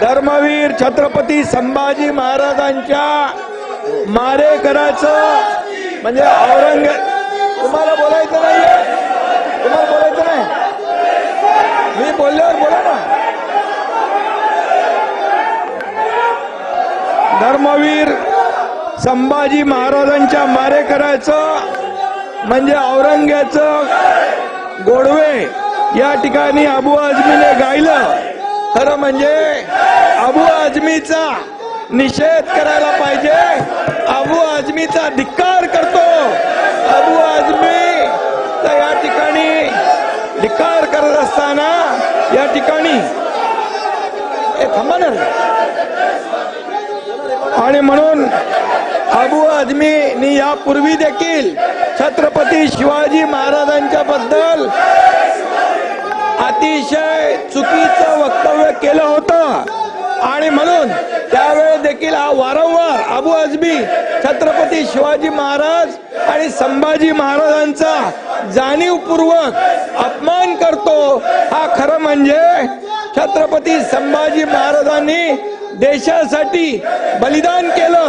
धर्मवीर छत्रपती संभाजी महाराजांच्या मारेकराचं म्हणजे औरंग तुम्हाला बोलायचं नाही तुम्हाला बोलायचं नाही? मी बोलल्यावर बोला ना. धर्मवीर संभाजी महाराजांच्या मारेकराचं म्हणजे औरंग्याचं गोडवे या ठिकाणी अबू आझमीने गायलं. खरं म्हणजे अबू आजमीचा निषेध करायला पाहिजे. अबू आजमीचा धिक्कार करतो. अबू आजमी तर या ठिकाणी धिक्कार करत असताना या ठिकाणी थांबा आणि म्हणून अबू आझमीनी यापूर्वी देखील छत्रपती शिवाजी महाराजांच्या बद्दल अतिशय चुकीचं वक्तव्य केलं होतं. आणि म्हणून त्यावेळी देखील हा वारंवार अबू अजबी छत्रपती शिवाजी महाराज आणि संभाजी महाराजांचा जाणीवपूर्वक अपमान करतो हा खरं म्हणजे छत्रपती संभाजी महाराजांनी देशासाठी बलिदान केलं.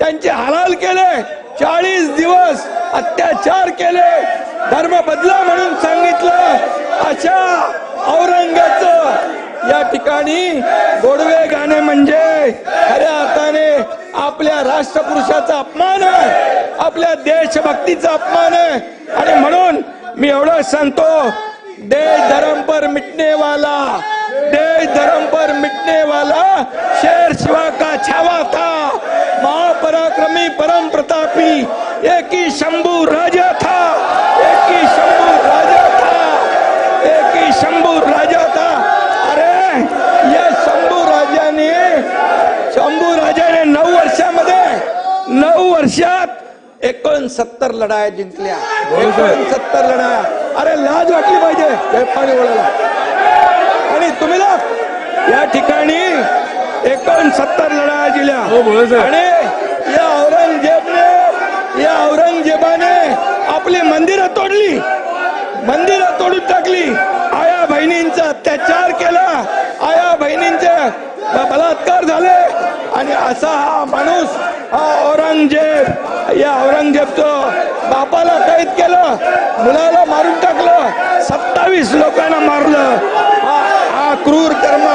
त्यांचे हलाल केले चाळीस दिवस अत्याचार केले. धर्म बदला म्हणून सांगितलं. अशा औरंगाचं या ठिकाणी गोडवे गाणे म्हणजे खऱ्या अर्थाने आपल्या राष्ट्रपुरुषाचा अपमान आहे आपल्या देशभक्तीचा अपमान आहे. आणि म्हणून मी एवढं सांगतो देश धर्म पर मिटने वाला देश धर्म पर मिटने वाला वर्षात एकोणसत्तर लढाया जिंकल्या. एकोणसत्तर लढाया. अरे लाज वाटली पाहिजे. हे पाणी ओढायला आणि तुम्ही ना या ठिकाणी एकोणसत्तर लढाया दिल्या आणि या औरंगजेबने या औरंगजेबाने आपली मंदिरं तोडली. मंदिरं तोडून टाकली. आया बहिणींचा अत्याचार केला. आया बहिणींचे बलात्कार झाले आणि असा हा माणूस हा औरंगजेब या औरंगजेबचं बापाला कैद केलं मुलाला मारून टाकलं सत्तावीस लोकांना मारलं. हा क्रूर कर्म